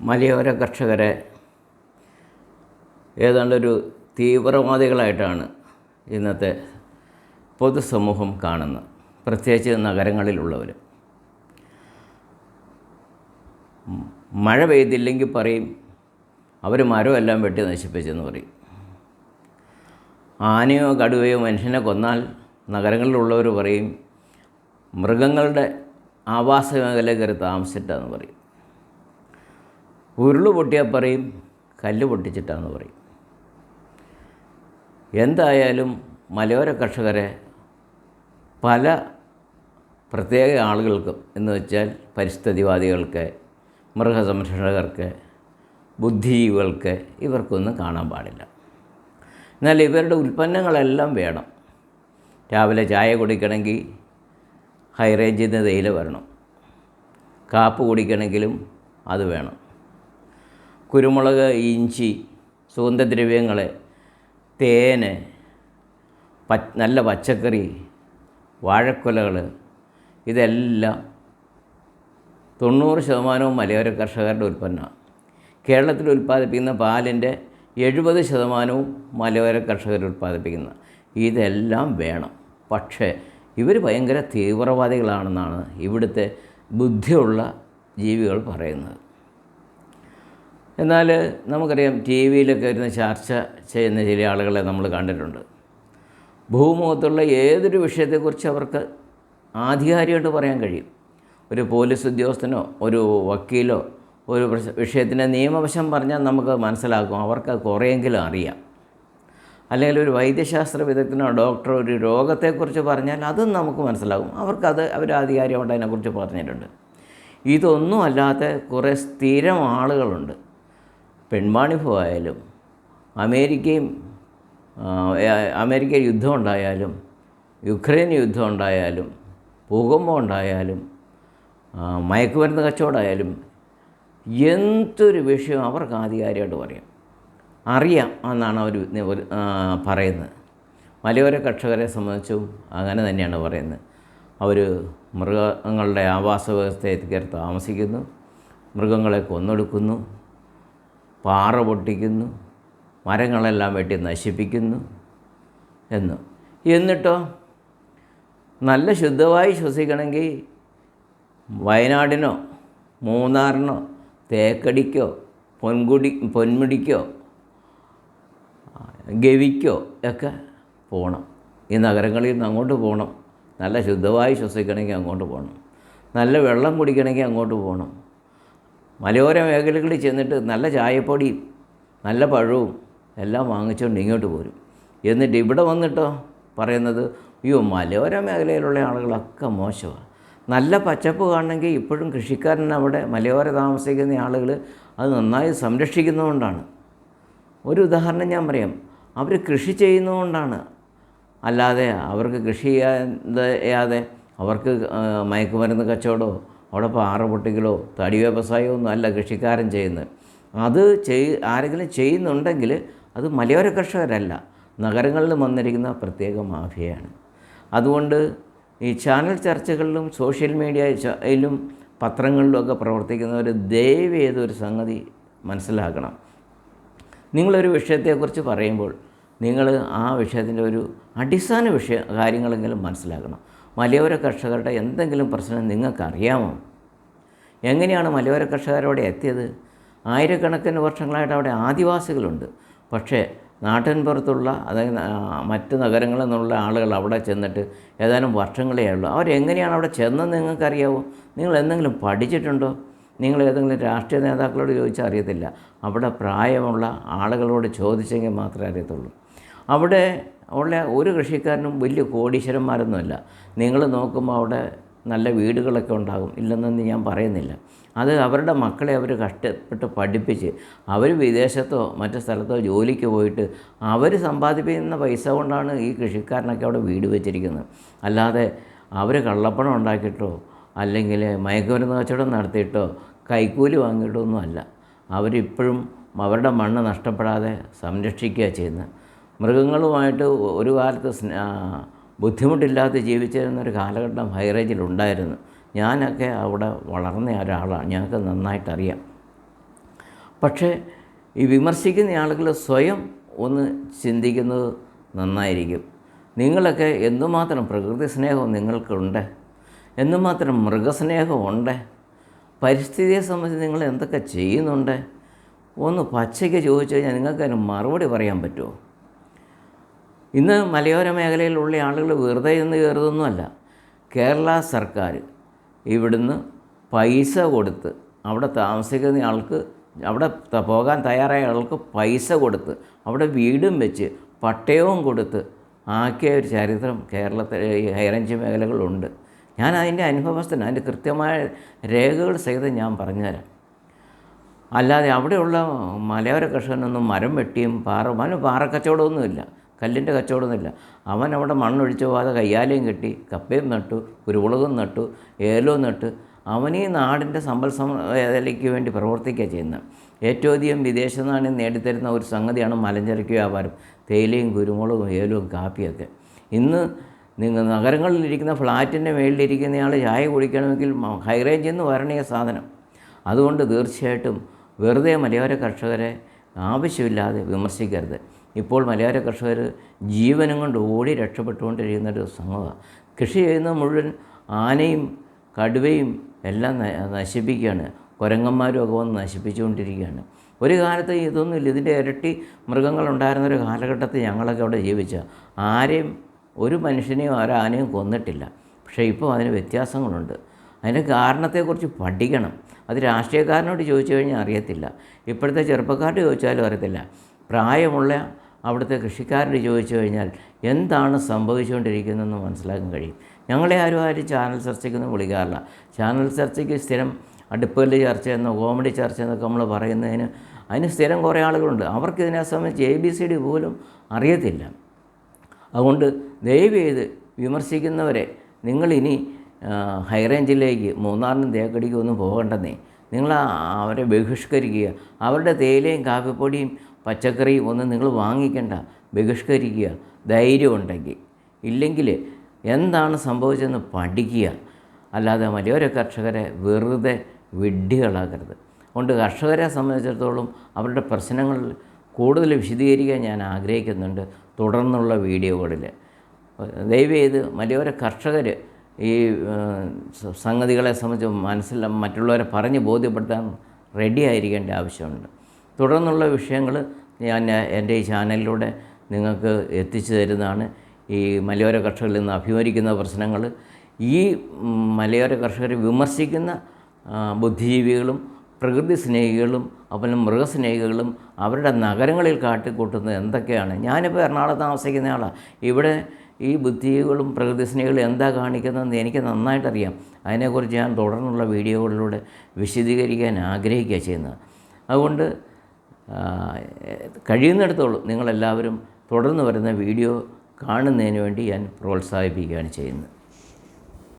മലയോര കർഷകരെ ഏതാണ്ടൊരു തീവ്രവാദികളായിട്ടാണ് ഇന്നത്തെ പൊതുസമൂഹം കാണുന്നത്. പ്രത്യേകിച്ച് നഗരങ്ങളിലുള്ളവർ മഴ പെയ്തില്ലെങ്കിൽ പറയും അവർ മരമെല്ലാം വെട്ടി നശിപ്പിച്ചെന്ന് പറയും. ആനയോ കടുവയോ മനുഷ്യനെ കൊന്നാൽ നഗരങ്ങളിലുള്ളവർ പറയും മൃഗങ്ങളുടെ ആവാസ മേഖല കയറി താമസിച്ചിട്ടാന്ന് പറയും. ഉരുൾ പൊട്ടിയാൽ പറയും കല്ല് പൊട്ടിച്ചിട്ടാണെന്ന് പറയും. എന്തായാലും മലയോര കർഷകരെ പല പ്രത്യേക ആളുകൾക്കും എന്ന് വെച്ചാൽ പരിസ്ഥിതിവാദികൾക്ക് മൃഗസംരക്ഷകർക്ക് ബുദ്ധിജീവികൾക്ക് ഇവർക്കൊന്നും കാണാൻ പാടില്ല. എന്നാൽ ഇവരുടെ ഉൽപ്പന്നങ്ങളെല്ലാം വേണം. രാവിലെ ചായ കുടിക്കണമെങ്കിൽ ഹൈ നിന്ന് തേയില വരണം. കാപ്പ് കുടിക്കണമെങ്കിലും അത് വേണം. കുരുമുളക് ഇഞ്ചി സുഗന്ധദ്രവ്യങ്ങൾ തേന് നല്ല പച്ചക്കറി വാഴക്കൊലകൾ ഇതെല്ലാം തൊണ്ണൂറ് ശതമാനവും മലയോര കർഷകരുടെ ഉൽപ്പന്നമാണ്. കേരളത്തിൽ ഉൽപ്പാദിപ്പിക്കുന്ന പാലിന്റെ എഴുപത് ശതമാനവും മലയോര കർഷകർ ഉൽപ്പാദിപ്പിക്കുന്ന ഇതെല്ലാം വേണം. പക്ഷേ ഇവർ ഭയങ്കര തീവ്രവാദികളാണെന്നാണ് ഇവിടുത്തെ ബുദ്ധിയുള്ള ജീവികൾ പറയുന്നത്. എന്നാൽ നമുക്കറിയാം ടി വിയിലൊക്കെ ഇരുന്ന് ചർച്ച ചെയ്യുന്ന ചില ആളുകളെ നമ്മൾ കണ്ടിട്ടുണ്ട്. ഭൂമുഖത്തുള്ള ഏതൊരു വിഷയത്തെക്കുറിച്ച് അവർക്ക് ആധികാരികമായിട്ട് പറയാൻ കഴിയും. ഒരു പോലീസ് ഉദ്യോഗസ്ഥനോ ഒരു വക്കീലോ ഒരു വിഷയത്തിന്റെ നിയമവശം പറഞ്ഞാൽ നമുക്ക് മനസ്സിലാക്കും അവർക്ക് കുറേയെങ്കിലും അറിയാം. അല്ലെങ്കിൽ ഒരു വൈദ്യശാസ്ത്ര വിദഗ്ധനോ ഡോക്ടറോ ഒരു രോഗത്തെക്കുറിച്ച് പറഞ്ഞാൽ അതും നമുക്ക് മനസ്സിലാകും. അവർക്കത് അവർ ആധികാരികമായിട്ട് അതിനെക്കുറിച്ച് പറഞ്ഞിട്ടുണ്ട്. ഇതൊന്നും അല്ലാത്ത കുറേ സ്ഥിരം ആളുകളുണ്ട്. പെൺവാണിഭം ആയാലും അമേരിക്കയും അമേരിക്ക യുദ്ധം ഉണ്ടായാലും യുക്രൈൻ യുദ്ധം ഉണ്ടായാലും ഭൂകമ്പം ഉണ്ടായാലും മയക്കുമരുന്ന് കച്ചവടമായാലും എന്തൊരു വിഷയം അവർക്ക് ആധികാരികമായിട്ട് പറയാം. അറിയാം എന്നാണ് അവർ പറയുന്നത്. മലയോര കർഷകരെ സംബന്ധിച്ചും അങ്ങനെ തന്നെയാണ് പറയുന്നത്. അവർ മൃഗങ്ങളുടെ ആവാസ വ്യവസ്ഥയിൽ താമസിക്കുന്നു മൃഗങ്ങളെ കൊന്നൊടുക്കുന്നു പാറ പൊട്ടിക്കുന്നു മരങ്ങളെല്ലാം വെട്ടി നശിപ്പിക്കുന്നു എന്ന്. എന്നിട്ടോ? നല്ല ശുദ്ധമായി ശ്വസിക്കണമെങ്കിൽ വയനാടിനോ മൂന്നാറിനോ തേക്കടിക്കോ പൊൻകുടി പൊന്മുടിക്കോ ഗവിക്കോ ഒക്കെ പോകണം. ഈ നഗരങ്ങളിൽ നിന്ന് അങ്ങോട്ട് പോകണം. നല്ല ശുദ്ധമായി ശ്വസിക്കണമെങ്കിൽ അങ്ങോട്ട് പോകണം. നല്ല വെള്ളം കുടിക്കണമെങ്കിൽ അങ്ങോട്ട് പോകണം. മലയോര മേഖലകളിൽ ചെന്നിട്ട് നല്ല ചായപ്പൊടിയും നല്ല പഴവും എല്ലാം വാങ്ങിച്ചുകൊണ്ട് ഇങ്ങോട്ട് പോരും. എന്നിട്ട് ഇവിടെ വന്നിട്ടോ പറയുന്നത് അയ്യോ മലയോര മേഖലയിലുള്ള ആളുകളൊക്കെ മോശമാണ് നല്ല പച്ചപ്പ് കാണണമെങ്കിൽ ഇപ്പോഴും കൃഷിക്കാരൻ അവിടെ മലയോര താമസിക്കുന്ന ആളുകൾ അത് നന്നായി സംരക്ഷിക്കുന്നതുകൊണ്ടാണ്. ഒരു ഉദാഹരണം ഞാൻ പറയാം. അവർ കൃഷി ചെയ്യുന്നതുകൊണ്ടാണ്. അല്ലാതെ അവർക്ക് കൃഷി ചെയ്യാതെ അവർക്ക് മയക്കുമരുന്ന് കച്ചവടമോ അവിടെ പാറ പൊട്ടിക്കലോ തടി വ്യവസായമോ ഒന്നും അല്ല കൃഷിക്കാരൻ ചെയ്യുന്നത്. അത് ചെയ് ആരെങ്കിലും ചെയ്യുന്നുണ്ടെങ്കിൽ അത് മലയോര കർഷകരല്ല. നഗരങ്ങളിൽ വന്നിരിക്കുന്ന പ്രത്യേക മാഫിയയാണ്. അതുകൊണ്ട് ഈ ചാനൽ ചർച്ചകളിലും സോഷ്യൽ മീഡിയയിലും പത്രങ്ങളിലും ഒക്കെ പ്രവർത്തിക്കുന്നവർ ദയവ് ചെയ്തൊരു സംഗതി മനസ്സിലാക്കണം. നിങ്ങളൊരു വിഷയത്തെക്കുറിച്ച് പറയുമ്പോൾ നിങ്ങൾ ആ വിഷയത്തിന്റെ ഒരു അടിസ്ഥാന വിഷയ കാര്യങ്ങളെങ്കിലും മനസ്സിലാക്കണം. മലയോര കർഷകരുടെ എന്തെങ്കിലും പ്രശ്നം നിങ്ങൾക്കറിയാമോ? എങ്ങനെയാണ് മലയോര കർഷകരവിടെ എത്തിയത്? ആയിരക്കണക്കിന് വർഷങ്ങളായിട്ട് അവിടെ ആദിവാസികളുണ്ട്. പക്ഷേ നാട്ടിൻപുറത്തുള്ള അതായത് മറ്റ് നഗരങ്ങളിൽ നിന്നുള്ള ആളുകൾ അവിടെ ചെന്നിട്ട് ഏതാനും വർഷങ്ങളേ ഉള്ളൂ. അവരെങ്ങനെയാണ് അവിടെ ചെന്നെന്ന് നിങ്ങൾക്കറിയാവോ? നിങ്ങൾ എന്തെങ്കിലും പഠിച്ചിട്ടുണ്ടോ? നിങ്ങൾ ഏതെങ്കിലും രാഷ്ട്രീയ നേതാക്കളോട് ചോദിച്ചാൽ അറിയത്തില്ല. അവിടെ പ്രായമുള്ള ആളുകളോട് ചോദിച്ചെങ്കിൽ മാത്രമേ അറിയത്തുള്ളൂ. അവിടെ ഉള്ള ഒരു കൃഷിക്കാരനും വലിയ കോടീശ്വരന്മാരൊന്നുമല്ല. നിങ്ങൾ നോക്കുമ്പോൾ അവിടെ നല്ല വീടുകളൊക്കെ ഉണ്ടാകും. ഇല്ലെന്നൊന്നും ഞാൻ പറയുന്നില്ല. അത് അവരുടെ മക്കളെ അവർ കഷ്ടപ്പെട്ട് പഠിപ്പിച്ച് അവർ വിദേശത്തോ മറ്റു സ്ഥലത്തോ ജോലിക്ക് പോയിട്ട് അവർ സമ്പാദിപ്പിക്കുന്ന പൈസ കൊണ്ടാണ് ഈ കൃഷിക്കാരനൊക്കെ അവിടെ വീട് വെച്ചിരിക്കുന്നത്. അല്ലാതെ അവർ കള്ളപ്പണം ഉണ്ടാക്കിയിട്ടോ അല്ലെങ്കിൽ മയക്കുമരുന്ന് കച്ചവടം നടത്തിയിട്ടോ കൈക്കൂലി വാങ്ങിയിട്ടോ ഒന്നും അല്ല അവരിപ്പോഴും അവരുടെ മണ്ണ് നഷ്ടപ്പെടാതെ സംരക്ഷിക്കുക ചെയ്യുന്നത്. മൃഗങ്ങളുമായിട്ട് ഒരു കാലത്ത് ബുദ്ധിമുട്ടില്ലാതെ ജീവിച്ചിരുന്നൊരു കാലഘട്ടം ഹൈറേഞ്ചിലുണ്ടായിരുന്നു ഞാനൊക്കെ അവിടെ വളർന്ന ഒരാളാണ്. ഞങ്ങൾക്ക് നന്നായിട്ടറിയാം. പക്ഷേ ഈ വിമർശിക്കുന്ന ആളുകൾ സ്വയം ഒന്ന് ചിന്തിക്കുന്നത് നന്നായിരിക്കും. നിങ്ങളൊക്കെ എന്തുമാത്രം പ്രകൃതി സ്നേഹം നിങ്ങൾക്കുണ്ട്? എന്തുമാത്രം മൃഗസ്നേഹമുണ്ട് പരിസ്ഥിതിയെ സംബന്ധിച്ച് നിങ്ങൾ എന്തൊക്കെ ചെയ്യുന്നുണ്ട്? ഒന്ന് പച്ചയ്ക്ക് ചോദിച്ചു കഴിഞ്ഞാൽ നിങ്ങൾക്ക് അതിന് മറുപടി പറയാൻ പറ്റുമോ? ഇന്ന് മലയോര മേഖലയിലുള്ള ആളുകൾ വെറുതെ എന്ന് കയറുതൊന്നുമല്ല കേരള സർക്കാർ ഇവിടുന്ന് പൈസ കൊടുത്ത് അവിടെ താമസിക്കുന്ന ആൾക്ക് അവിടെ പോകാൻ തയ്യാറായ ആൾക്ക് പൈസ കൊടുത്ത് അവിടെ വീടും വെച്ച് പട്ടയവും കൊടുത്ത് ആക്കിയ ഒരു ചരിത്രം കേരളത്തിൽ ഈ ഹൈറേഞ്ച് മേഖലകളുണ്ട് ഞാൻ അതിന്റെ അനുഭവസ്ഥന അതിന്റെ കൃത്യമായ രേഖകൾ സഹിതം ഞാൻ പറഞ്ഞുതരാം. അല്ലാതെ അവിടെയുള്ള മലയോര കർഷകനൊന്നും മരം വെട്ടിയും പാറ അവന് പാറ കച്ചവടമൊന്നുമില്ല കല്ലിന്റെ കച്ചവടമൊന്നുമില്ല. അവൻ അവിടെ മണ്ണൊഴിച്ച് പോകാതെ കയ്യാലയും കെട്ടി കപ്പയും നട്ടു കുരുമുളകും നട്ടു ഏലവും നട്ട് അവനീ നാടിന്റെ സമ്പൽ സമനിലയ്ക്ക് വേണ്ടി പ്രവർത്തിക്കുക ചെയ്യുന്നത്. ഏറ്റവും അധികം വിദേശ നാണ്യം നേടിത്തരുന്ന ഒരു സംഗതിയാണ് മലഞ്ചരക്ക് വ്യാപാരം. തേയിലയും കുരുമുളകും ഏലവും കാപ്പിയൊക്കെ. ഇന്ന് നിങ്ങൾ നഗരങ്ങളിലിരിക്കുന്ന ഫ്ലാറ്റിന്റെ മേളിലിരിക്കുന്നയാൾ ചായ കുടിക്കണമെങ്കിൽ ഹൈറേഞ്ചിൽ നിന്ന് വരണീയ സാധനം. അതുകൊണ്ട് തീർച്ചയായിട്ടും വെറുതെ മലയോര കർഷകരെ ആവശ്യമില്ലാതെ വിമർശിക്കരുത്. ഇപ്പോൾ മലയാള കർഷകർ ജീവനും കൊണ്ട് ഓടി രക്ഷപ്പെട്ടുകൊണ്ടിരിക്കുന്ന ഒരു സംഭവമാണ് കൃഷി ചെയ്യുന്ന മുഴുവൻ ആനയും കടുവയും എല്ലാം നശിപ്പിക്കുകയാണ്. കുരങ്ങന്മാരും ഒക്കെ വന്ന് നശിപ്പിച്ചുകൊണ്ടിരിക്കുകയാണ്. ഒരു കാലത്ത് ഇതൊന്നുമില്ല ഇതിന്റെ ഇരട്ടി മൃഗങ്ങളുണ്ടായിരുന്നൊരു കാലഘട്ടത്തിൽ ഞങ്ങളൊക്കെ അവിടെ ജീവിച്ച ആരെയും ഒരു മനുഷ്യനെയും ഒരാനയും കൊന്നിട്ടില്ല. പക്ഷേ ഇപ്പോൾ അതിന് വ്യത്യാസങ്ങളുണ്ട്. അതിന്റെ കാരണത്തെക്കുറിച്ച് പഠിക്കണം. അത് രാഷ്ട്രീയക്കാരനോട് ചോദിച്ചു കഴിഞ്ഞാൽ അറിയത്തില്ല. ഇപ്പോഴത്തെ ചെറുപ്പക്കാരോട് ചോദിച്ചാലും അറിയത്തില്ല. പ്രായമുള്ള അവിടുത്തെ കൃഷിക്കാരോട് ചോദിച്ചു കഴിഞ്ഞാൽ എന്താണ് സംഭവിച്ചുകൊണ്ടിരിക്കുന്നതെന്ന് മനസ്സിലാക്കാൻ കഴിയും. ഞങ്ങളെ ആരും ആരും ചാനൽ ചർച്ചയ്ക്കൊന്നും വിളിക്കാറില്ല. ചാനൽ ചർച്ചയ്ക്ക് സ്ഥിരം അടുപ്പല്ല് ചർച്ച എന്നോ കോമഡി ചർച്ച എന്നൊക്കെ നമ്മൾ പറയുന്നതിന് അതിന് സ്ഥിരം കുറേ ആളുകളുണ്ട്. അവർക്ക് ഇതിനെ സംബന്ധിച്ച് എ ബി സി ഡി പോലും അറിയത്തില്ല. അതുകൊണ്ട് ദയവ് ചെയ്ത് വിമർശിക്കുന്നവരെ നിങ്ങളിനി ഹൈറേഞ്ചിലേക്ക് മൂന്നാറിനും തേക്കടിക്കും ഒന്നും പോകണ്ടെന്നേ. നിങ്ങൾ അവരെ ബഹിഷ്കരിക്കുക. അവരുടെ തേയിലയും കാപ്പിപ്പൊടിയും പച്ചക്കറിയും ഒന്നും നിങ്ങൾ വാങ്ങിക്കണ്ട. ബഹിഷ്കരിക്കുക. ധൈര്യമുണ്ടെങ്കിൽ ഇല്ലെങ്കിൽ എന്താണ് സംഭവിച്ചതെന്ന് പഠിക്കുക. അല്ലാതെ മലയോര കർഷകരെ വെറുതെ വിഡ്ഢികളാക്കരുത്. അതുകൊണ്ട് കർഷകരെ സംബന്ധിച്ചിടത്തോളം അവരുടെ പ്രശ്നങ്ങൾ കൂടുതൽ വിശദീകരിക്കാൻ ഞാൻ ആഗ്രഹിക്കുന്നുണ്ട് തുടർന്നുള്ള വീഡിയോകളിൽ. ദയവ് ചെയ്ത് മലയോര കർഷകർ ഈ സംഗതികളെ സംബന്ധിച്ച് മനസ്സിൽ മറ്റുള്ളവരെ പറഞ്ഞ് ബോധ്യപ്പെടുത്താൻ റെഡി ആയിരിക്കേണ്ട ആവശ്യമുണ്ട്. തുടർന്നുള്ള വിഷയങ്ങൾ ഞാൻ എന്റെ ഈ ചാനലിലൂടെ നിങ്ങൾക്ക് എത്തിച്ചു തരുന്നതാണ്. ഈ മലയോര കർഷകരിൽ നിന്ന് അഭിമുഖീകരിക്കുന്ന പ്രശ്നങ്ങൾ ഈ മലയോര കർഷകരെ വിമർശിക്കുന്ന ബുദ്ധിജീവികളും പ്രകൃതി സ്നേഹികളും അതുപോലെ മൃഗസ്നേഹികളും അവരുടെ നഗരങ്ങളിൽ കാട്ടിക്കൂട്ടുന്നത് എന്തൊക്കെയാണ്? ഞാനിപ്പോൾ എറണാകുളത്ത് താമസിക്കുന്ന ആളാണ് ഇവിടെ ഈ ബുദ്ധിജീവികളും പ്രകൃതി സ്നേഹികളും എന്താ കാണിക്കുന്നതെന്ന് എനിക്ക് നന്നായിട്ടറിയാം. അതിനെക്കുറിച്ച് ഞാൻ തുടർന്നുള്ള വീഡിയോകളിലൂടെ വിശദീകരിക്കാൻ ആഗ്രഹിക്കുക ചെയ്യുന്നത്. അതുകൊണ്ട് കഴിയുന്നിടത്തോളം നിങ്ങളെല്ലാവരും തുടർന്ന് വരുന്ന വീഡിയോ കാണുന്നതിന് വേണ്ടി ഞാൻ പ്രോത്സാഹിപ്പിക്കുകയാണ് ചെയ്യുന്നത്.